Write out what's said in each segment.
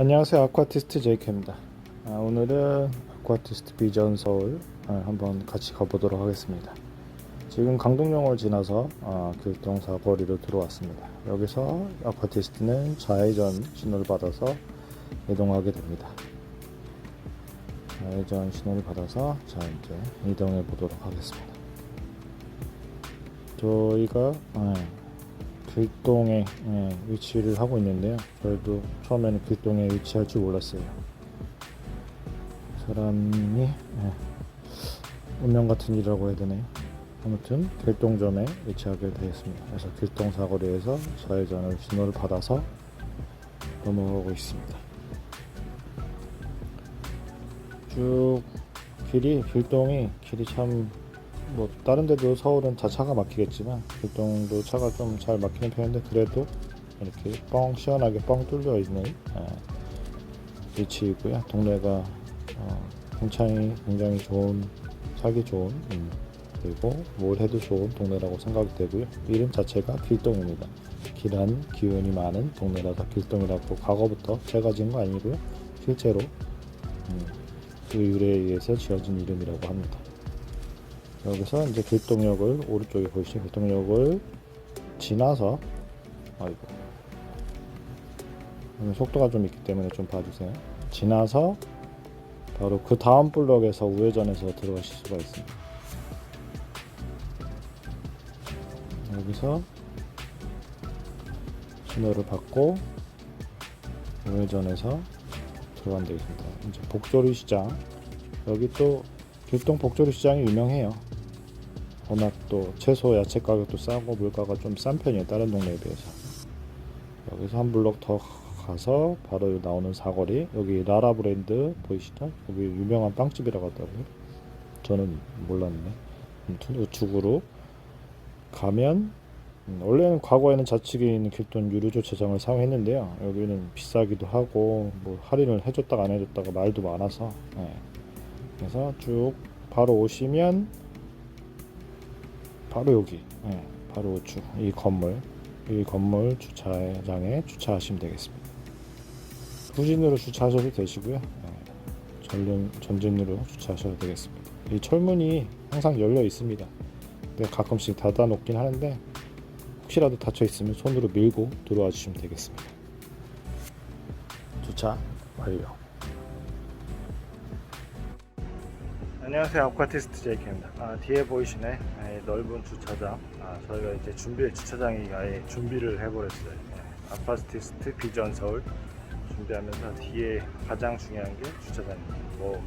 안녕하세요. 아쿠아티스트 제이크입니다. 아, 오늘은 아쿠아티스트 비전 서울 아, 한번 같이 가보도록 하겠습니다. 지금 강동역을 지나서 아, 길동 사거리로 들어왔습니다. 여기서 아쿠아티스트는 좌회전 신호를 받아서 이동하게 됩니다. 좌회전 신호를 받아서 자 이제 이동해 보도록 하겠습니다. 저희가 아, 길동에 예, 위치를 하고 있는데요. 저희도 처음에는 길동에 위치할 줄 몰랐어요. 사람이 예, 운명 같은 일이라고 해야 되나요? 아무튼 길동점에 위치하게 되었습니다. 그래서 길동 사거리에서 좌회전을 신호를 받아서 넘어가고 있습니다. 쭉 길이 길동이 길이 참 뭐 다른 데도 서울은 다 차가 막히겠지만 길동도 차가 좀 잘 막히는 편인데 그래도 이렇게 뻥 시원하게 뻥 뚫려 있는 아, 위치이고요. 동네가 어, 굉장히 굉장히 좋은 살기 좋은 음, 그리고 뭘 해도 좋은 동네라고 생각이 되고요. 이름 자체가 길동입니다. 길한 기운이 많은 동네라서 길동이라고 과거부터 제가 지은 거 아니고요. 실제로 음, 그 유래에 의해서 지어진 이름이라고 합니다. 여기서 이제 길동역을 오른쪽에 보이시죠? 길동역을 지나서 아이고 속도가 좀 있기 때문에 좀 봐주세요. 지나서 바로 그 다음 블럭에서 우회전해서 들어가실 수가 있습니다. 여기서 신호를 받고 우회전해서 들어가면 되겠습니다. 이제 복조리 시장 여기 또 길동 복조리 시장이 유명해요. 워낙 또 채소, 야채 가격도 싸고 물가가 좀 싼 편이에요. 다른 동네에 비해서. 여기서 한 블록 더 가서 바로 나오는 사거리 여기 라라 브랜드 보이시죠? 여기 유명한 빵집이라고 하더라고요. 저는 몰랐네. 우측으로 가면 음, 원래는 과거에는 좌측에 있는 길동 유료 주차장을 사용했는데요. 여기는 비싸기도 하고 뭐 할인을 해줬다가 안 해줬다가 말도 많아서 예. 그래서 쭉 바로 오시면 바로 여기 예, 바로 우측 이 건물 이 건물 주차장에 주차하시면 되겠습니다. 후진으로 주차하셔도 되시고요. 예, 전륜 전진으로 주차하셔도 되겠습니다. 이 철문이 항상 열려 있습니다. 근데 가끔씩 닫아 놓긴 하는데 혹시라도 닫혀 있으면 손으로 밀고 들어와 주시면 되겠습니다. 주차 완료. 안녕하세요. 아쿠아티스트 제이크입니다. 아, 뒤에 보이시네. 아, 넓은 주차장. 아, 저희가 이제 준비 주차장이 아예 준비를 해버렸어요. 네, 아쿠아티스트 비전 서울 준비하면서 뒤에 가장 중요한 게 주차장입니다. 뭐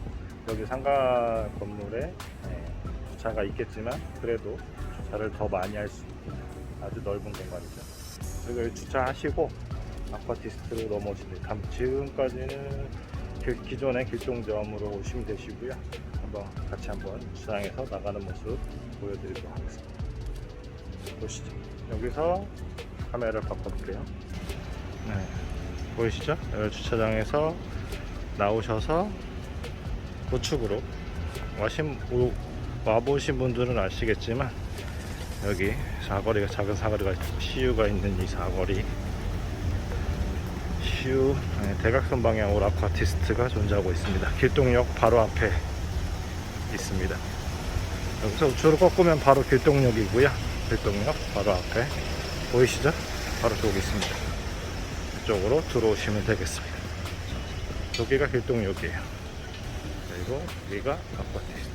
여기 상가 건물에 네, 주차가 있겠지만 그래도 주차를 더 많이 할 수 있는 아주 넓은 공간이죠. 그리고 주차하시고 아쿠아티스트로 넘어오시면 돼요. 지금까지는 그 기존의 길동점으로 오시면 되시고요 한번 같이 한번 주차장에서 나가는 모습 보여드리도록 하겠습니다. 보시죠. 여기서 카메라를 바꿔볼게요. 네, 보이시죠? 여기 주차장에서 나오셔서 우측으로 와신, 오- 와보신 분들은 아시겠지만 여기 사거리가 작은 사거리가 CU가 있는 이 사거리 CU 네, 대각선 방향으로 아쿠아티스트가 존재하고 있습니다. 길동역 바로 앞에 있습니다. 여기서 우측으로 꺾으면 바로 길동역이고요. 길동역 바로 앞에 보이시죠? 바로 저기 있습니다. 이쪽으로 들어오시면 되겠습니다. 여기가 길동역이에요. 그리고 여기가 아쿠아티스트.